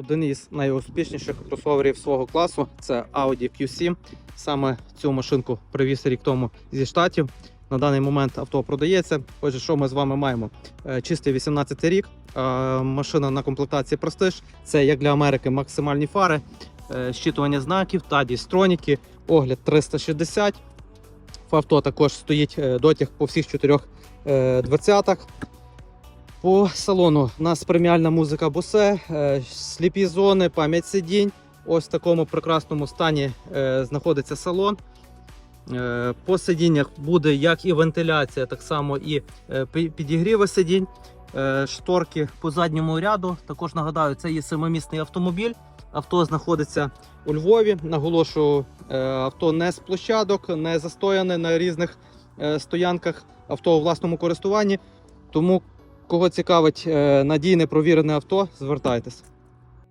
Один із найуспішніших кросоверів свого класу це Audi Q7. Саме цю машинку привіз рік тому зі штатів. На даний момент авто продається. Отже, що ми з вами маємо? Е, Чистий 18 рік. Е, Машина на комплектації Prestige. Це як для Америки максимальні фари, е, щитування знаків, таді строніки, огляд 360. В авто також стоїть е, дотяг по всіх чотирьох дверцятах. По салону у нас преміальна музика Bose, е, сліпі зони, пам'ять сидінь. Ось в такому прекрасному стані е, знаходиться салон. Е, По сидіннях буде як і вентиляція, так само і підігріви сидінь. Шторки по задньому ряду. Також нагадаю, це є семимісний автомобіль. Авто знаходиться у Львові. Наголошую, авто не з площадок, не застояне на різних стоянках. Авто у власному користуванні. Тому, кого цікавить е, надійне провірене авто, звертайтесь.